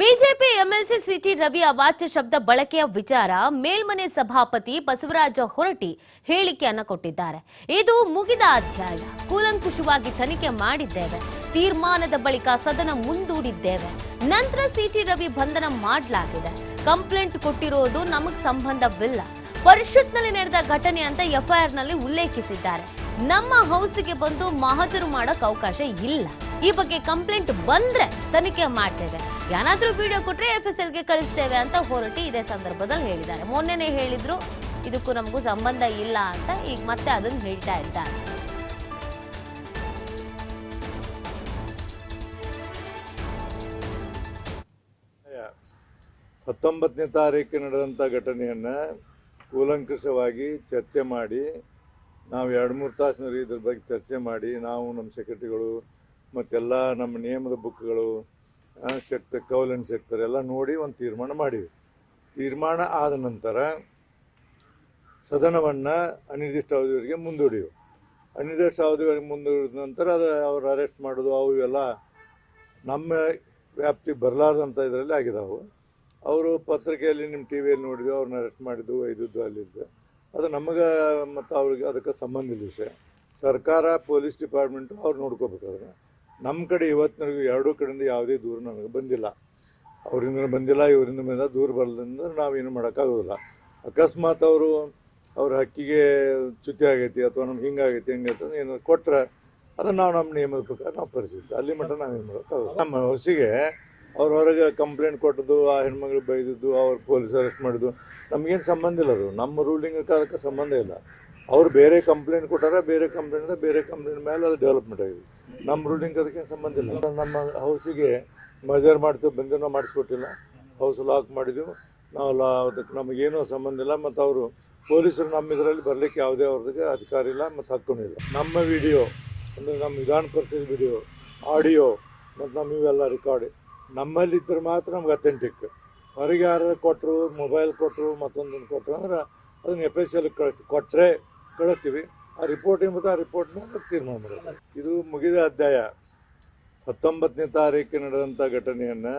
BJP MLC city Ravi ಅವಾಚ್ಯ ಶಬ್ದ ಬಳಕೆಯ ವಿಚಾರ ಮೇಲ್ಮನೆ ಸಭಾಪತಿ ಬಸವರಾಜ ಹೊರಟಿ ಹೇಳಿಕೆಯನ್ನು ಕೊಟ್ಟಿದ್ದಾರೆ. ಇದು ಮುಗಿದ ಅಧ್ಯಾಯ. ಕೂಲಂಕುಷವಾಗಿ ತನಿಖೆ ಮಾಡಿದ್ದೇವೆ. ತೀರ್ಮಾನದ ಬಳಿಕ ಸದನ ಮುಂದೂಡಿದ್ದೇವೆ. ನಂತರ ಸಿಟಿ ರವಿ ಬಂಧನ ಮಾಡಲಾಗಿದೆ. ಕಂಪ್ಲೇಂಟ್ ಕೊಟ್ಟಿರೋದು ನಮಗ್ ಸಂಬಂಧವಿಲ್ಲ. ಪರಿಷತ್ನಲ್ಲಿ ನಡೆದ ಘಟನೆ ಅಂತ ಎಫ್ಐಆರ್ನಲ್ಲಿ ಉಲ್ಲೇಖಿಸಿದ್ದಾರೆ. ನಮ್ಮ ಹೌಸ್ಗೆ ಬಂದು ಮಹಜರು ಮಾಡಕ್ ಅವಕಾಶ ಇಲ್ಲ. ಈ ಬಗ್ಗೆ ಕಂಪ್ಲೇಂಟ್ ಬಂದ್ರೆ ತನಿಖೆ ಮಾಡ್ತೇವೆ. ಏನಾದ್ರೂ ವಿಡಿಯೋ ಕೊಟ್ರೆ ಎಫ್ ಎಸ್ ಎಲ್ಗೆ ಕಳಿಸ್ತೇವೆ ಅಂತ ಹೊರಟಿ ಇದೇ ಸಂದರ್ಭದಲ್ಲಿ ಹೇಳಿದ್ದಾರೆ. ಮೊನ್ನೆನೇ ಹೇಳಿದ್ರು, ಇದಕ್ಕೂ ನಮಗೂ ಸಂಬಂಧ ಇಲ್ಲ ಅಂತ ಈಗ ಮತ್ತೆ ಅದನ್ನ ಹೇಳ್ತಾ ಇದ್ದಾರೆ. ಹತ್ತೊಂಬತ್ತನೇ ತಾರೀಕು ನಡೆದಂಥ ಘಟನೆಯನ್ನು ಕೂಲಂಕಷವಾಗಿ ಚರ್ಚೆ ಮಾಡಿ ನಾವು ಎರಡು ಮೂರು ತಾಸಿನಲ್ಲಿ ಇದ್ರ ಬಗ್ಗೆ ಚರ್ಚೆ ಮಾಡಿ, ನಾವು ನಮ್ಮ ಸೆಕ್ರೆಟರಿಗಳು ಮತ್ತೆಲ್ಲ ನಮ್ಮ ನಿಯಮದ ಬುಕ್ಗಳು ಶಕ್ತ, ಕೌಲನ್ ಸೆಕ್ಟರ್ ಎಲ್ಲ ನೋಡಿ ಒಂದು ತೀರ್ಮಾನ ಮಾಡಿವಿ. ತೀರ್ಮಾನ ಆದ ನಂತರ ಸದನವನ್ನು ಅನಿರ್ದಿಷ್ಟ ಅವಧಿವರೆಗೆ ಮುಂದೂಡಿವು. ಅನಿರ್ದಿಷ್ಟ ಅವಧಿವರೆಗೆ ಮುಂದೂಡಿದ ನಂತರ ಅದು ಅವ್ರು ಅರೆಸ್ಟ್ ಮಾಡೋದು, ಅವು ಇವೆಲ್ಲ ನಮ್ಮ ವ್ಯಾಪ್ತಿ ಬರಲಾರ್ದಂಥ ಇದರಲ್ಲಿ ಆಗಿದಾವು. ಅವರು ಪತ್ರಿಕೆಯಲ್ಲಿ, ನಿಮ್ಮ ಟಿ ವಿಯಲ್ಲಿ ನೋಡಿದ್ವಿ, ಅವ್ರನ್ನ ಅರೆಸ್ಟ್ ಮಾಡಿದ್ದು ಒಯ್ದದ್ದು ಅಲ್ಲಿದ್ದು. ಅದು ನಮಗೆ ಮತ್ತು ಅವ್ರಿಗೆ ಅದಕ್ಕೆ ಸಂಬಂಧ ಇಲ್ಲ ವಿಷಯ. ಸರ್ಕಾರ, ಪೊಲೀಸ್ ಡಿಪಾರ್ಟ್ಮೆಂಟು ಅವ್ರು ನೋಡ್ಕೋಬೇಕಾದ್ರೆ ನಮ್ಮ ಕಡೆ ಇವತ್ತಿನವರೆಗೂ ಎರಡೂ ಕಡೆಯಿಂದ ಯಾವುದೇ ದೂರ ನನಗೆ ಬಂದಿಲ್ಲ. ಅವರಿಂದ ಬಂದಿಲ್ಲ ಇವರಿಂದ ಬಂದ ದೂರ ಬರಲಿಂದ ನಾವೇನು ಮಾಡೋಕ್ಕಾಗೋದಿಲ್ಲ. ಅಕಸ್ಮಾತ್ ಅವರು ಅವ್ರ ಹಕ್ಕಿಗೆ ಚ್ಯುತಿ ಆಗೈತಿ ಅಥವಾ ನಮ್ಗೆ ಹಿಂಗಾಗೈತಿ ಹೆಂಗೈತೆ ಅಂತ ಏನಾದ್ರು ಕೊಟ್ರೆ ಅದನ್ನ ನಾವು ನಮ್ಮ ನಿಯಮದ ಪ್ರಕಾರ ನಾವು ಪರಿಸ್ಥಿತಿ ಅಲ್ಲಿ ಮಟ್ಟ ನಾವೇನು ಮಾಡೋಕ್ಕಾಗೋದು ನಮ್ಮ ಹೊಸಿಗೆ ಅವ್ರ ಹೊರಗೆ ಕಂಪ್ಲೇಂಟ್ ಕೊಟ್ಟದ್ದು, ಆ ಹೆಣ್ಮಗಳು ಬೈದಿದ್ದು, ಅವ್ರು ಪೊಲೀಸ್ ಅರೆಸ್ಟ್ ಮಾಡಿದ್ದು, ನಮಗೇನು ಸಂಬಂಧ ಇಲ್ಲ ಅದು. ನಮ್ಮ ರೂಲಿಂಗ್ ಅದಕ್ಕೆ ಸಂಬಂಧ ಇಲ್ಲ. ಅವ್ರು ಬೇರೆ ಕಂಪ್ಲೇಂಟ್ ಕೊಟ್ಟಾರ, ಬೇರೆ ಕಂಪ್ಲೇಂಟ್ ಬೇರೆ ಕಂಪ್ಲೇಂಟ್ ಮೇಲೆ ಅದು ಡೆವಲಪ್ಮೆಂಟ್ ಆಗಿದೆ. ನಮ್ಮ ರೂಲಿಂಗ್ ಅದಕ್ಕೆ ಸಂಬಂಧ ಇಲ್ಲ. ನಮ್ಮ ಹೌಸಿಗೆ ಮಜರ್ ಮಾಡ್ತೀವಿ ಬಂದು ಮಾಡಿಸ್ಕೊಟ್ಟಿಲ್ಲ. ಹೌಸ್ ಲಾಕ್ ಮಾಡಿದ್ವಿ. ನಾವು ಲಾ, ಅದಕ್ಕೆ ನಮಗೇನೂ ಸಂಬಂಧ ಇಲ್ಲ. ಮತ್ತು ಅವರು ಪೊಲೀಸರು ನಮ್ಮ ಇದರಲ್ಲಿ ಬರಲಿಕ್ಕೆ ಯಾವುದೇ ಅವ್ರಿಗೆ ಅಧಿಕಾರ ಇಲ್ಲ ಮತ್ತು ಇಲ್ಲ. ನಮ್ಮ ವಿಡಿಯೋ ಅಂದರೆ ನಮ್ಮ ವಿಧಾನ ಪರಿಷತ್ ವಿಡಿಯೋ ಆಡಿಯೋ ಮತ್ತು ನಮ್ಮ ಇವೆಲ್ಲ ರೆಕಾರ್ಡ್ ನಮ್ಮಲ್ಲಿ ಇದ್ರೆ ಮಾತ್ರ ನಮ್ಗೆ ಅಥೆಂಟಿಕ್ ಹೊರಗೆ ಯಾರು ಕೊಟ್ಟರು ಮೊಬೈಲ್ ಕೊಟ್ಟರು ಮತ್ತೊಂದನ್ನು ಕೊಟ್ಟರು ಅಂದ್ರೆ ಅದನ್ನು ಎಫ್ ಎಸ್ ಎಲ್ ಕಳಿಸ್ತೀವಿ ಕೊಟ್ಟರೆ ಕಳಿಸ್ತೀವಿ ಆ ರಿಪೋರ್ಟ್ ಏನ್ ಆ ರಿಪೋರ್ಟ್ನ ತೀರ್ಮಾನ ಮಾಡೋದು. ಇದು ಮುಗಿದ ಅಧ್ಯಾಯ. ಹತ್ತೊಂಬತ್ತನೇ ತಾರೀಕು ನಡೆದಂಥ ಘಟನೆಯನ್ನು